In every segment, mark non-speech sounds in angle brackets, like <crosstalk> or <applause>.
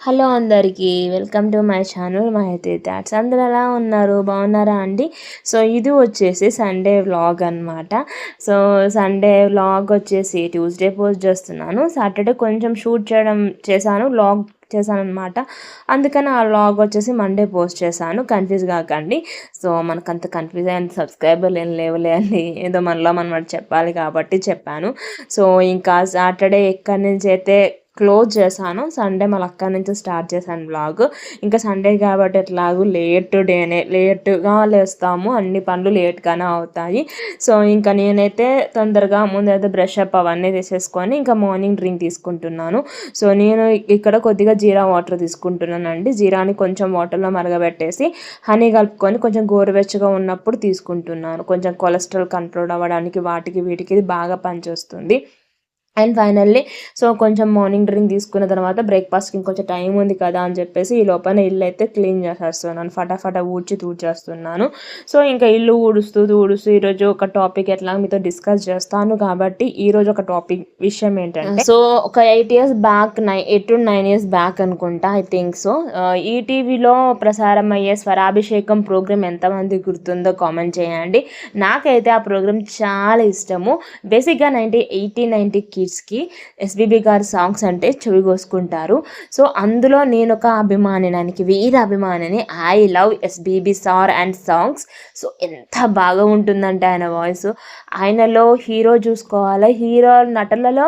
Hello అందరికీ welcome to my channel my thoughts. అందరు ఎలా ఉన్నారు? బాగున్నారా అండి? సో ఇది వచ్చేసి సండే వ్లాగ్ అనమాట సో సండే వ్లాగ్ వచ్చేసి ట్యూస్డే పోస్ట్ చేస్తున్నాను. సాటర్డే కొంచెం షూట్ చేయడం చేశాను వ్లాగ్ చేశాను అనమాట అందుకని ఆ లాగ్ వచ్చేసి మండే పోస్ట్ చేశాను. కన్ఫ్యూజ్ కాకండి. సో మనకంత కన్ఫ్యూజ్ అయిన సబ్స్క్రైబర్లు ఏం లేవులే అని ఏదో మనలో మనం చెప్పాలి కాబట్టి చెప్పాను. సో ఇంకా సాటర్డే ఎక్కడి నుంచి అయితే క్లోజ్ చేశాను. సండే మళ్ళీ అక్కడి నుంచి స్టార్ట్ చేశాను బ్లాగ్ ఇంకా సండే కాబట్టి ఎట్లాగూ లేట్ డేనే లేట్గా లేస్తాము. అన్ని పనులు లేట్గానే అవుతాయి. సో ఇంకా నేనైతే తొందరగా ముందైతే బ్రష్ అప్ అవన్నీ తీసేసుకొని ఇంకా మార్నింగ్ డ్రింక్ తీసుకుంటున్నాను. సో నేను ఇక్కడ కొద్దిగా జీరా వాటర్ తీసుకుంటున్నానండి. జీరాని కొంచెం వాటర్లో మరగబెట్టేసి హనీ కలుపుకొని కొంచెం గోరువెచ్చగా ఉన్నప్పుడు తీసుకుంటున్నాను. కొంచెం కొలెస్ట్రాల్ కంట్రోల్ అవ్వడానికి వాటికి వీటికి బాగా పనిచేస్తుంది. అండ్ ఫైనల్లీ సో కొంచెం మార్నింగ్ డ్రింక్ తీసుకున్న తర్వాత బ్రేక్ఫాస్ట్కి ఇంకొంచెం టైం ఉంది కదా అని చెప్పేసి ఈ లోపల ఇల్లు అయితే క్లీన్ చేసేస్తున్నాను. ఫటాఫట ఊడ్చి తూడ్చేస్తున్నాను. సో ఇంకా ఇల్లు ఊడుస్తూ ఊడుస్తూ ఈరోజు ఒక టాపిక్ ఎట్లా మీతో డిస్కస్ చేస్తాను కాబట్టి ఈరోజు ఒక టాపిక్ విషయం ఏంటంటే సో ఒక eight years back nine eight to nine years back అనుకుంటా ఐ థింక్ సో ఈటీవీలో ప్రసారం అయ్యే స్వరాభిషేకం ప్రోగ్రామ్ ఎంతమంది గుర్తుందో కామెంట్ చేయండి. నాకైతే ఆ ప్రోగ్రామ్ చాలా ఇష్టము. బేసిక్గా నైన్టీ ఎయిటీ నైన్టీ కిడ్స్కి ఎస్బీబీ గారి సాంగ్స్ అంటే చెవి కోసుకుంటారు. సో అందులో నేను ఒక అభిమానినానికి వీర అభిమానిని I love SBB sir and songs so ఎంత బాగా ఉంటుందంటే ఆయన వాయిస్ ఆయనలో హీరో చూసుకోవాలి. హీరో నటులలో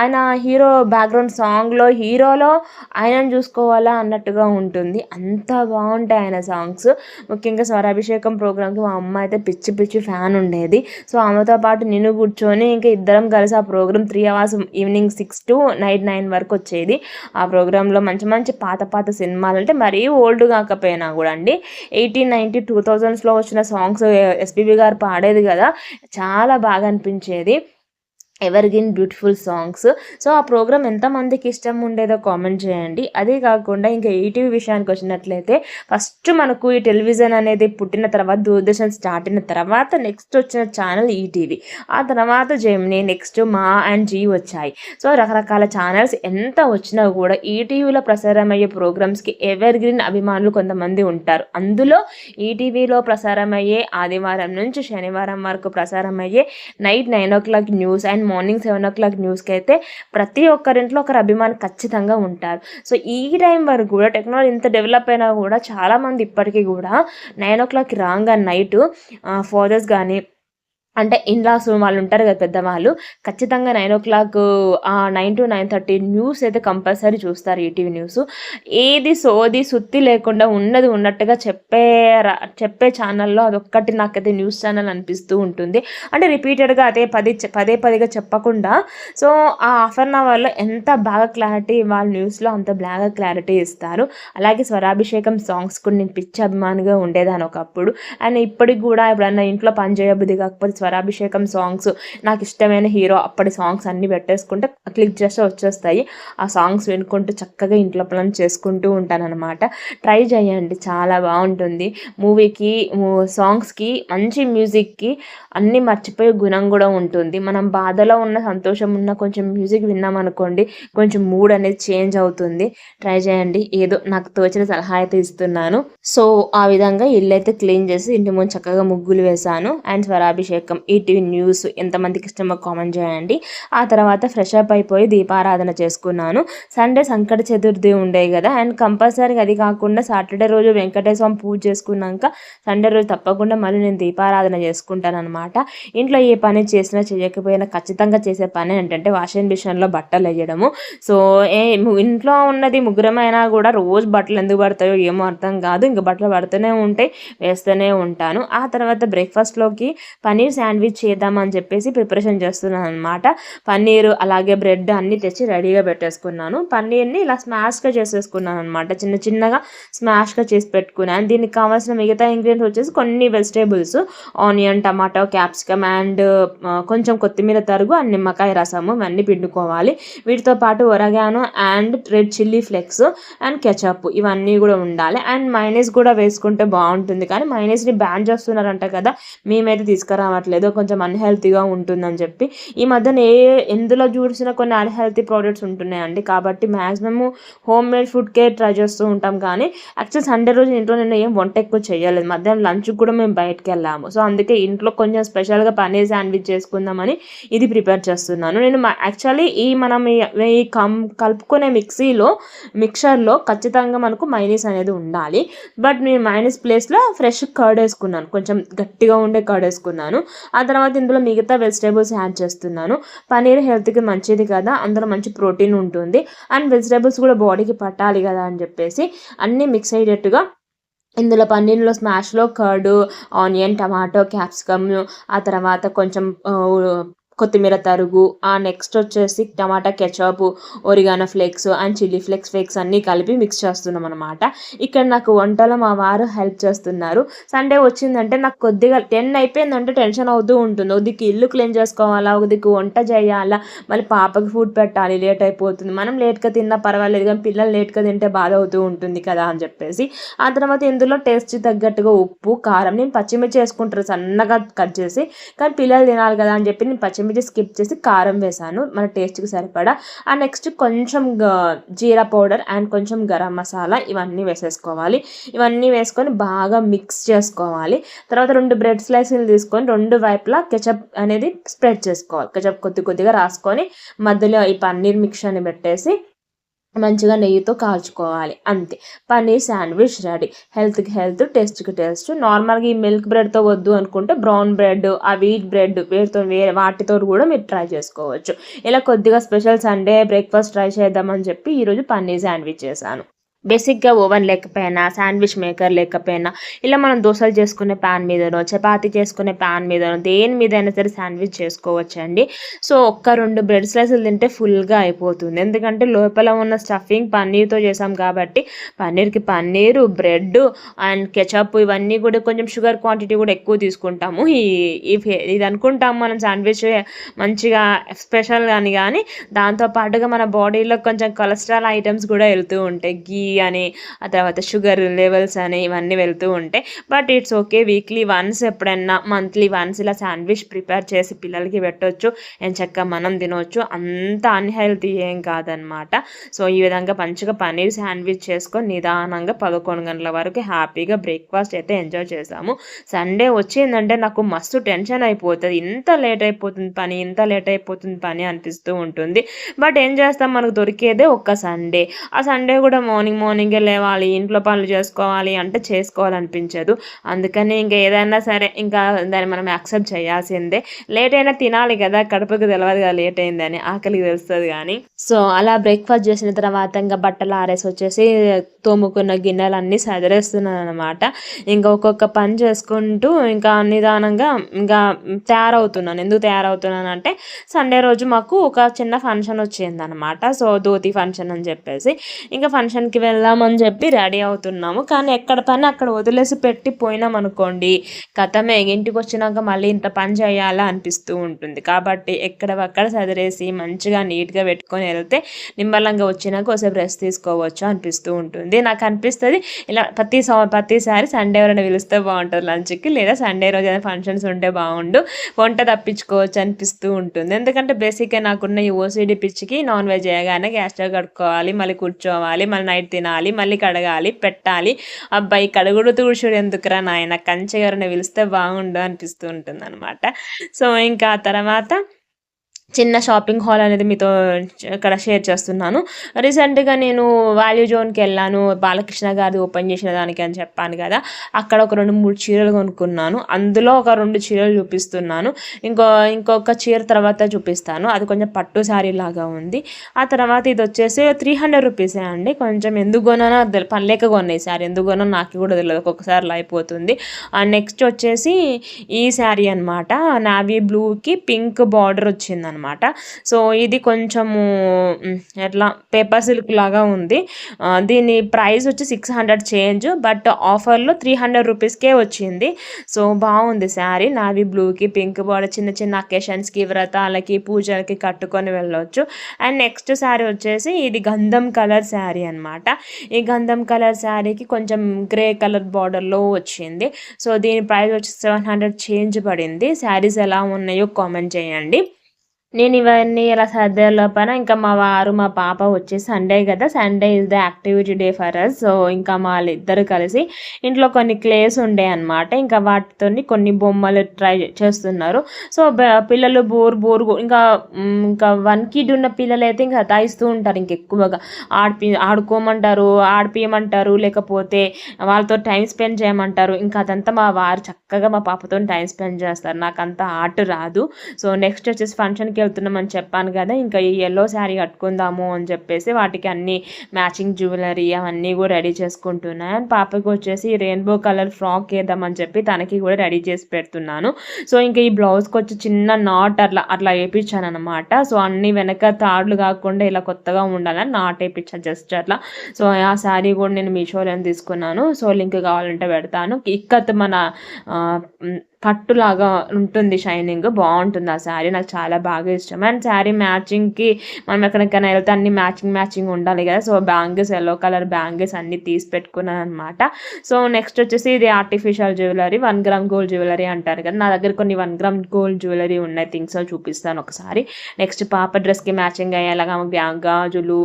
ఆయన హీరో బ్యాక్గ్రౌండ్ సాంగ్లో హీరోలో ఆయనను చూసుకోవాలా అన్నట్టుగా ఉంటుంది. అంత బాగుంటాయి ఆయన సాంగ్స్ ముఖ్యంగా స్వరాభిషేకం ప్రోగ్రామ్కి మా అమ్మ అయితే పిచ్చి పిచ్చి ఫ్యాన్ ఉండేది. సో ఆమెతో పాటు నేను కూర్చొని ఇంకా ఇద్దరం కలిసి ఆ program three hours evening six to night nine వరకు వచ్చేది. ఆ ప్రోగ్రాంలో మంచి మంచి పాత పాత సినిమాలు అంటే మరీ ఓల్డ్ కాకపోయినా కూడా అండి. ఎయిటీన్ నైన్టీ టూ థౌజండ్స్లో వచ్చిన సాంగ్స్ ఎస్పీబీ గారు పాడేది కదా చాలా బాగా అనిపించేది. Evergreen beautiful songs so ఆ ప్రోగ్రామ్ ఎంతమందికి ఇష్టం ఉండేదో కామెంట్ చేయండి. అదే కాకుండా ఇంకా ఈటీవీ విషయానికి వచ్చినట్లయితే ఫస్ట్ మనకు ఈ టెలివిజన్ అనేది పుట్టిన తర్వాత దూరదర్శన్ స్టార్ట్ అయిన తర్వాత నెక్స్ట్ వచ్చిన ఛానల్ ఈటీవీ. ఆ తర్వాత Gemini next Maa and Zee వచ్చాయి. సో రకరకాల ఛానల్స్ ఎంత వచ్చినా కూడా ఈటీవీలో ప్రసారం అయ్యే ప్రోగ్రామ్స్కి ఎవర్ గ్రీన్ అభిమానులు కొంతమంది ఉంటారు. అందులో ఈటీవీలో ప్రసారమయ్యే ఆదివారం నుంచి శనివారం వరకు ప్రసారం అయ్యే night nine o'clock news and morning seven o'clock న్యూస్కి అయితే ప్రతి ఒక్కరింట్లో ఒకరు అభిమాని ఖచ్చితంగా ఉంటారు. సో ఈ టైం వరకు కూడా టెక్నాలజీ ఇంత డెవలప్ అయినా కూడా చాలామంది ఇప్పటికీ కూడా నైన్ ఓ క్లాక్ రాగా నైట్ ఫాదర్స్ కానీ అంటే ఇన్లాస్ వాళ్ళు ఉంటారు కదా పెద్దవాళ్ళు ఖచ్చితంగా nine o'clock nine to nine thirty news అయితే కంపల్సరీ చూస్తారు ఈటీవీ న్యూస్ ఏది సోది సుత్తి లేకుండా ఉన్నది ఉన్నట్టుగా చెప్పే చెప్పే ఛానల్లో అదొక్కటి నాకైతే న్యూస్ ఛానల్ అనిపిస్తూ ఉంటుంది. అంటే రిపీటెడ్గా అదే పది పదే పదిగా చెప్పకుండా సో ఆ హాఫ్ అన్ అవర్లో ఎంత బాగా క్లారిటీ వాళ్ళ న్యూస్లో అంత బాగా క్లారిటీ ఇస్తారు. అలాగే స్వరాభిషేకం సాంగ్స్ కూడా నేను పిచ్చి అభిమానిగా ఉండేదాన్ని ఒకప్పుడు. అండ్ ఇప్పటికి కూడా ఎప్పుడన్నా ఇంట్లో పని చేయబుద్ధి కాకపోతే స్వరాభిషేకం సాంగ్స్ నాకు ఇష్టమైన హీరో అప్పటి సాంగ్స్ అన్నీ పెట్టేసుకుంటే క్లిక్ చేస్తే వచ్చేస్తాయి. ఆ సాంగ్స్ వినుకుంటూ చక్కగా ఇంట్లో పనులు చేసుకుంటూ ఉంటానన్నమాట. ట్రై చేయండి చాలా బాగుంటుంది. మూవీకి సాంగ్స్కి మంచి మ్యూజిక్కి అన్నీ మర్చిపోయే గుణం కూడా ఉంటుంది. మనం బాధలో ఉన్న సంతోషం ఉన్న కొంచెం మ్యూజిక్ విన్నామనుకోండి కొంచెం మూడ్ అనేది చేంజ్ అవుతుంది. ట్రై చేయండి. ఏదో నాకు తోచిన సలహా అయితే ఇస్తున్నాను. సో ఆ విధంగా ఇల్లు అయితే క్లీన్ చేసి ఇంటి ముందు చక్కగా ముగ్గులు వేశాను. అండ్ స్వరాభిషేకం ఈటీవీ న్యూస్ ఎంతమందికి ఇష్టమో కామెంట్ చేయండి. ఆ తర్వాత ఫ్రెష్ అప్ అయిపోయి దీపారాధన చేసుకున్నాను. సండే సంకట చతుర్థి ఉండే కదా అండ్ కంపల్సరీగా అది కాకుండా సాటర్డే రోజు వెంకటేశ్వరం పూజ చేసుకున్నాక సండే రోజు తప్పకుండా మళ్ళీ నేను దీపారాధన చేసుకుంటాను అనమాట ఇంట్లో ఏ పని చేసినా చేయకపోయినా ఖచ్చితంగా చేసే పని ఏంటంటే వాషింగ్ మిషన్లో బట్టలు వేయడము. సో ఏ ఇంట్లో ఉన్నది ముగ్గురమైనా కూడా రోజు బట్టలు ఎందుకు పడతాయో ఏమో అర్థం కాదు. ఇంకా బట్టలు పడుతూనే ఉంటాయి వేస్తూనే ఉంటాను. ఆ తర్వాత బ్రేక్ఫాస్ట్లోకి పనీర్ శాండ్విచ్ చేద్దామని చెప్పేసి ప్రిపరేషన్ చేస్తున్నాను అనమాట పన్నీరు అలాగే బ్రెడ్ అన్నీ తెచ్చి రెడీగా పెట్టేసుకున్నాను. పన్నీర్ని ఇలా స్మాష్గా చేసేసుకున్నాను అనమాట చిన్న చిన్నగా స్మాష్గా చేసి పెట్టుకున్నాను దీనికి కావాల్సిన మిగతా ఇంగ్రీడియంట్స్ వచ్చేసి కొన్ని vegetables onion tomato capsicum and కొంచెం కొత్తిమీర తరుగు అండ్ నిమ్మకాయ రసము ఇవన్నీ పిండుకోవాలి. వీటితో పాటు oregano and red chilli flakes and ketchup ఇవన్నీ కూడా ఉండాలి. అండ్ మైనీస్ కూడా వేసుకుంటే బాగుంటుంది. కానీ మైనీస్ని బ్యాన్ చేస్తున్నారంట కదా మేమైతే తీసుకురావట్లేదు. రావట్లేదు కొంచెం అన్హెల్తీగా ఉంటుందని చెప్పి. ఈ మధ్యన ఏ ఎందులో చూసినా కొన్ని అన్హెల్తీ ప్రోడక్ట్స్ ఉంటున్నాయండి. కాబట్టి మ్యాక్సిమమ్ హోమ్ మేడ్ ఫుడ్కే ట్రై చేస్తూ ఉంటాం. కానీ యాక్చువల్ సండే రోజు ఇంట్లో నేను ఏం వంట ఎక్కువ చేయలేదు. మధ్యాహ్నం లంచ్ కూడా మేము బయటకు వెళ్ళాము. సో అందుకే ఇంట్లో కొంచెం స్పెషల్గా పనీర్ శాండ్విచ్ చేసుకుందామని ఇది ప్రిపేర్ చేస్తున్నాను. నేను యాక్చువల్లీ ఈ మనం ఈ కం కలుపుకునే మిక్సీలో మిక్చర్లో ఖచ్చితంగా మనకు మైనీస్ అనేది ఉండాలి. బట్ నేను మైనీస్ ప్లేస్లో ఫ్రెష్ కర్డ్ వేసుకున్నాను. కొంచెం గట్టిగా ఉండే కర్డ్ వేసుకున్నాను. ఆ తర్వాత ఇందులో మిగతా వెజిటేబుల్స్ యాడ్ చేస్తున్నాను. పనీర్ హెల్త్కి మంచిది కదా అందులో మంచి ప్రోటీన్ ఉంటుంది. అండ్ వెజిటేబుల్స్ కూడా బాడీకి పట్టాలి కదా అని చెప్పేసి అన్నీ మిక్స్ అయ్యేటట్టుగా ఇందులో పన్నీర్లో స్మాష్లో కర్డు ఆనియన్ టమాటో క్యాప్సికమ్ ఆ తర్వాత కొంచెం కొత్తిమీర తరుగు ఆ నెక్స్ట్ వచ్చేసి tomato ketchup oregano flakes and chilli flakes flakes అన్నీ కలిపి మిక్స్ చేస్తున్నాం అనమాట ఇక్కడ నాకు వంటలో మా వారు హెల్ప్ చేస్తున్నారు. సండే వచ్చిందంటే నాకు కొద్దిగా టెన్ అయిపోయిందంటే టెన్షన్ అవుతూ ఉంటుంది. ఒకదికి ఇల్లు క్లీన్ చేసుకోవాలా ఒకదికి వంట చేయాలా మళ్ళీ పాపకి ఫుడ్ పెట్టాలి లేట్ అయిపోతుంది. మనం లేట్గా తిన్నా పర్వాలేదు కానీ పిల్లలు లేట్గా తింటే బాధ అవుతూ ఉంటుంది కదా అని చెప్పేసి. ఆ తర్వాత ఇందులో టేస్ట్ తగ్గట్టుగా ఉప్పు కారం నేను పచ్చిమిర్చి వేసుకుంటారు సన్నగా కట్ చేసి. కానీ పిల్లలు తినాలి కదా అని చెప్పి నేను పచ్చిమిర్చి పచ్చిమిర్చి స్కిప్ చేసి కారం వేసాను. మన టేస్ట్కి సరిపడా. ఆ నెక్స్ట్ కొంచెం జీరా పౌడర్ అండ్ కొంచెం గరం మసాలా ఇవన్నీ వేసేసుకోవాలి. ఇవన్నీ వేసుకొని బాగా మిక్స్ చేసుకోవాలి. తర్వాత రెండు బ్రెడ్ స్లైసులు తీసుకొని రెండు వైపులా కెచప్ అనేది స్ప్రెడ్ చేసుకోవాలి. కెచప్ కొద్ది కొద్దిగా రాసుకొని మధ్యలో ఈ పన్నీర్ మిక్చర్ని పెట్టేసి మంచిగా నెయ్యితో కాల్చుకోవాలి. అంతే. Paneer sandwich ready. హెల్త్కి హెల్త్ టేస్ట్కి టేస్ట్. నార్మల్గా ఈ మిల్క్ బ్రెడ్తో వద్దు అనుకుంటే బ్రౌన్ బ్రెడ్ ఆ వీట్ బ్రెడ్ వేరుతో వేరే వాటితో కూడా మీరు ట్రై చేసుకోవచ్చు. ఇలా కొద్దిగా స్పెషల్ సండే బ్రేక్ఫాస్ట్ ట్రై చేద్దామని చెప్పి ఈరోజు పన్నీర్ శాండ్విచ్ చేశాను. బేసిక్గా ఓవెన్ లేకపోయినా శాండ్విచ్ మేకర్ లేకపోయినా ఇలా మనం దోశలు చేసుకునే ప్యాన్ మీదనో చపాతీ చేసుకునే ప్యాన్ మీదనో దేని మీదైనా సరే శాండ్విచ్ చేసుకోవచ్చండి. సో ఒక్క రెండు బ్రెడ్ స్లైసులు తింటే ఫుల్గా అయిపోతుంది. ఎందుకంటే లోపల ఉన్న స్టఫింగ్ పన్నీర్తో చేసాం కాబట్టి పన్నీర్కి పన్నీరు బ్రెడ్ అండ్ కెచప్ ఇవన్నీ కూడా కొంచెం షుగర్ క్వాంటిటీ కూడా ఎక్కువ తీసుకుంటాము. ఈ ఇది అనుకుంటాం మనం శాండ్విచ్ మంచిగా స్పెషల్ అని కానీ దాంతోపాటుగా మన బాడీలో కొంచెం కొలెస్ట్రాల్ ఐటమ్స్ కూడా వెళ్తూ ఉంటాయి. గీ అని ఆ తర్వాత షుగర్ లెవెల్స్ అని ఇవన్నీ వెళ్తూ ఉంటాయి but it's okay weekly once ఎప్పుడైనా మంత్లీ వన్స్ ఇలా శాండ్విచ్ ప్రిపేర్ చేసి పిల్లలకి పెట్టవచ్చు అండ్ చక్కగా మనం తినవచ్చు అంత అన్హెల్తీ ఏం కాదనమాట సో ఈ విధంగా మంచిగా పన్నీర్ శాండ్విచ్ చేసుకొని నిదానంగా పదకొండు గంటల వరకు హ్యాపీగా బ్రేక్ఫాస్ట్ అయితే ఎంజాయ్ చేసాము. సండే వచ్చిందంటే నాకు మస్తు టెన్షన్ అయిపోతుంది. ఇంత లేట్ అయిపోతుంది పని ఇంత లేట్ అయిపోతుంది పని అనిపిస్తూ ఉంటుంది. బట్ ఏం చేస్తాం మనకు దొరికేదే ఒక్క సండే. ఆ సండే కూడా మార్నింగ్ మార్నింగే లేవాలి ఇంట్లో పనులు చేసుకోవాలి అంటే చేసుకోవాలనిపించదు. అందుకని ఇంకా ఏదైనా సరే ఇంకా దాన్ని మనం యాక్సెప్ట్ చేయాల్సిందే. లేట్ అయినా తినాలి కదా కడుపుకి తెలియదు కదా లేట్ అయిందని ఆకలికి తెలుస్తుంది కానీ. సో అలా బ్రేక్ఫాస్ట్ చేసిన తర్వాత ఇంకా బట్టలు ఆరేసి వచ్చేసి తోముకున్న గిన్నెలన్నీ సదరేస్తున్నాను అనమాట ఇంకా ఒక్కొక్క పని చేసుకుంటూ ఇంకా నిదానంగా ఇంకా తయారవుతున్నాను. ఎందుకు తయారవుతున్నాను అంటే సండే రోజు మాకు ఒక చిన్న ఫంక్షన్ వచ్చిందనమాట సో ధోతి ఫంక్షన్ అని చెప్పేసి. ఇంకా ఫంక్షన్కి వెళ్దామని చెప్పి రెడీ అవుతున్నాము. కానీ ఎక్కడ పని అక్కడ వదిలేసి పెట్టి పోయినాం అనుకోండి కథమే ఇంటికి వచ్చినాక మళ్ళీ ఇంత పని చేయాలా అనిపిస్తూ ఉంటుంది. కాబట్టి ఎక్కడవక్కడ సదిరేసి మంచిగా నీట్గా పెట్టుకొని వెళ్తే నిమ్మలంగా వచ్చినాక ఒకసారి రెస్ట్ తీసుకోవచ్చు అనిపిస్తూ ఉంటుంది. నాకు అనిపిస్తుంది ఇలా ప్రతి ప్రతిసారి సండే ఎవరైనా పిలిస్తే బాగుంటుంది లంచ్కి లేదా సండే రోజు ఏదైనా ఫంక్షన్స్ ఉంటే బాగుండు వంట తప్పించుకోవచ్చు అనిపిస్తూ ఉంటుంది. ఎందుకంటే బేసిక్గా నాకున్న ఈ ఓసీడీ పిచ్చికి నాన్ వెజ్ చేయగానే గ్యాస్ స్టవ్ కడుక్కోవాలి మళ్ళీ కూర్చోవాలి మళ్ళీ నైట్ తినాలి మళ్ళీ కడగాలి పెట్టాలి. అబ్బాయి కడుగుడు తూడుచుడు ఎందుకురా నాయన? కంచె గారిని పిలిస్తే బాగుండు అనిపిస్తూ ఉంటుంది అనమాట సో ఇంకా తర్వాత చిన్న షాపింగ్ హాల్ అనేది మీతో ఇక్కడ షేర్ చేస్తున్నాను. రీసెంట్గా నేను వాల్యూ జోన్కి వెళ్ళాను. బాలకృష్ణ గారిది ఓపెన్ చేసిన దానికి అని చెప్పాను కదా. అక్కడ ఒక రెండు మూడు చీరలు కొనుక్కున్నాను. అందులో ఒక రెండు చీరలు చూపిస్తున్నాను. ఇంకో ఇంకొక చీర తర్వాత చూపిస్తాను. అది కొంచెం పట్టు శారీ లాగా ఉంది. ఆ తర్వాత ఇది వచ్చేసి త్రీ హండ్రెడ్ రూపీసే అండి. కొంచెం ఎందుకు కొనానో పనిలేక కొన్నాయి శారీ. ఎందుకు కొన్నా నాకు కూడా తెలియదు ఒక్కొక్కసారి అయిపోతుంది. నెక్స్ట్ వచ్చేసి ఈ శారీ అనమాట నావీ బ్లూకి పింక్ బార్డర్ వచ్చింది అనమాట సో ఇది కొంచెము ఎట్లా పేపర్ సిల్క్ లాగా ఉంది. దీని ప్రైస్ వచ్చి సిక్స్ హండ్రెడ్ చేంజ్ బట్ ఆఫర్లో త్రీ హండ్రెడ్ రూపీస్కే వచ్చింది. సో బాగుంది శారీ. నావీ బ్లూకి పింక్ బాడీ చిన్న చిన్న అకేషన్స్కి వ్రతాలకి పూజలకి కట్టుకొని వెళ్ళవచ్చు అండ్ నెక్స్ట్ శారీ వచ్చేసి ఇది గంధం కలర్ శారీ అనమాట ఈ గంధం కలర్ శారీకి కొంచెం గ్రే కలర్ బార్డర్లో వచ్చింది. సో దీని ప్రైస్ వచ్చి సెవెన్ హండ్రెడ్ చేంజ్ పడింది. శారీస్ ఎలా ఉన్నాయో కామెంట్ చేయండి. నేను ఇవన్నీ ఇలా సర్దే లోపల ఇంకా మా వారు మా పాప వచ్చి సండే కదా Sunday is the activity day for us so ఇంకా వాళ్ళిద్దరు కలిసి ఇంట్లో కొన్ని క్లేస్ ఉండే అనమాట ఇంకా వాటితో కొన్ని బొమ్మలు ట్రై చేస్తున్నారు. సో పిల్లలు బోర్ బోర్ ఇంకా ఇంకా వన్ కిడ్ ఉన్న పిల్లలు అయితే ఇంకా హతాయిస్తూ ఉంటారు ఇంకెక్కువగా. ఆడిపి ఆడుకోమంటారు ఆడిపియమంటారు లేకపోతే వాళ్ళతో టైం స్పెండ్ చేయమంటారు. ఇంకా అదంతా మా వారు చక్కగా మా పాపతో టైం స్పెండ్ చేస్తారు. నాకు అంత ఆర్ట్ రాదు. సో నెక్స్ట్ వచ్చేసి ఫంక్షన్కి వెళ్తున్నామని చెప్పాను కదా ఇంకా ఈ ఎల్లో శారీ కట్టుకుందాము అని చెప్పేసి వాటికి అన్ని మ్యాచింగ్ జ్యువెలరీ అవన్నీ కూడా రెడీ చేసుకుంటున్నాను అండ్ పాపకి వచ్చేసి రెయిన్బో కలర్ ఫ్రాక్ వేద్దామని చెప్పి తనకి కూడా రెడీ చేసి పెడుతున్నాను. సో ఇంకా ఈ బ్లౌజ్కి వచ్చి చిన్న నాట్ అట్లా అట్లా వేయించాను అనమాట సో అన్ని వెనక తాడులు కాకుండా ఇలా కొత్తగా ఉండాలని నాట్ వేయించాను జస్ట్ అట్లా. సో ఆ శారీ కూడా నేను మీషోలో తీసుకున్నాను. సో లింక్ కావాలంటే పెడతాను. ఇక్కత్ మన పట్టులాగా ఉంటుంది షైనింగ్. బాగుంటుంది ఆ శారీ. నాకు చాలా బాగా ఇష్టం. అండ్ శారీ మ్యాచింగ్కి మనం ఎక్కడికైనా వెళ్తే అన్ని మ్యాచింగ్ మ్యాచింగ్ ఉండాలి కదా. So bangles yellow colour bangles అన్ని తీసి పెట్టుకున్నాను అనమాట సో నెక్స్ట్ వచ్చేసి ఇది artificial jewellery one gram gold jewellery అంటారు కదా. నా దగ్గర కొన్ని వన్ గ్రామ్ గోల్డ్ జ్యువెలరీ ఉన్నాయి. థింగ్స్ చూపిస్తాను ఒకసారి. నెక్స్ట్ పాప డ్రెస్కి మ్యాచింగ్ అయ్యేలాగా బ్యాంగ్ గాజులు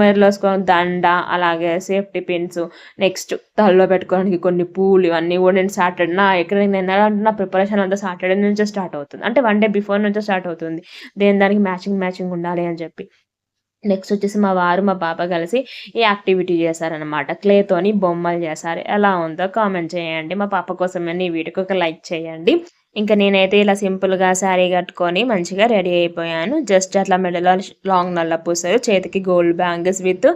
మెరలోసుకో దండ అలాగే సేఫ్టీ పిన్స్ నెక్స్ట్ తలలో పెట్టుకోవడానికి కొన్ని పూలు ఇవన్నీ కూడా నేను సాటర్డే నా ఎక్కడైనా నేను నా ప్రిపరేషన్ అంతా సాటర్డే నుంచే స్టార్ట్ అవుతుంది. అంటే వన్ డే బిఫోర్ నుంచే స్టార్ట్ అవుతుంది. దేని దానికి మ్యాచింగ్ మ్యాచింగ్ ఉండాలి అని చెప్పి. నెక్స్ట్ వచ్చేసి మా వారు మా పాప కలిసి ఈ యాక్టివిటీ చేశారనమాట క్లేతోని బొమ్మలు చేశారు. ఎలా ఉందో కామెంట్ చేయండి. మా పాప కోసం ఈ వీడియోకి ఒక లైక్ చేయండి. ఇంకా నేనైతే ఇలా సింపుల్గా శారీ కట్టుకొని మంచిగా రెడీ అయిపోయాను. జస్ట్ అట్లా మెడలో లాంగ్ నల్ల పూసారు చేతికి gold bangles with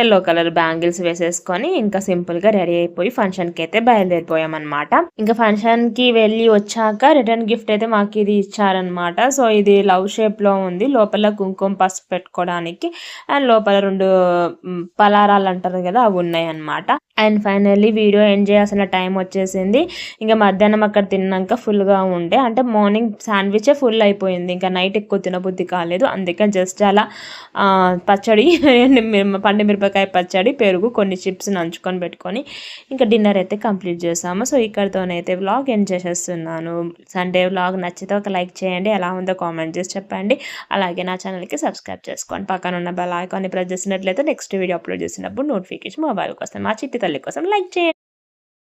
yellow colour bangles వేసేసుకొని ఇంకా సింపుల్గా రెడీ అయిపోయి ఫంక్షన్కి అయితే బయలుదేరిపోయామన్నమాట. ఇంకా ఫంక్షన్కి వెళ్ళి వచ్చాక రిటర్న్ గిఫ్ట్ అయితే మాకు ఇది ఇచ్చారనమాట సో ఇది లవ్ షేప్లో ఉంది. లోపల కుంకుమ పసుపు పెట్టుకోవడానికి అండ్ లోపల రెండు పలారాలు అంటారు కదా అవి ఉన్నాయి అన్నమాట అండ్ ఫైనల్లీ వీడియో ఎండ్ చేయాల్సిన టైం వచ్చేసింది. ఇంకా మధ్యాహ్నం అక్కడ తిన్నాక ఫుల్గా ఉండే. అంటే మార్నింగ్ శాండ్విచే ఫుల్ అయిపోయింది. ఇంకా నైట్ ఎక్కువ తినబుద్ధి కాలేదు. అందుకని జస్ట్ అలా పచ్చడి <laughs> పండు మిరపకాయ పచ్చడి పెరుగు కొన్ని చిప్స్ నంచుకొని పెట్టుకొని ఇంకా డిన్నర్ అయితే కంప్లీట్ చేసాము. సో ఇక్కడితోనైతే వ్లాగ్ ఎండ్ చేసేస్తున్నాను. సండే వ్లాగ్ నచ్చితే ఒక లైక్ చేయండి. ఎలా ఉందో కామెంట్ చేసి చెప్పండి. అలాగే నా ఛానల్కి సబ్స్క్రైబ్ చేసుకోండి. పక్కన ఉన్న బెల్ ఐకాన్ని ప్రెస్ చేసినట్లయితే నెక్స్ట్ వీడియో అప్లోడ్ చేసినప్పుడు నోటిఫికేషన్ మొబైల్కి వస్తాయి. మా చిట్టి తల్లి కోసం లైక్ చేయండి.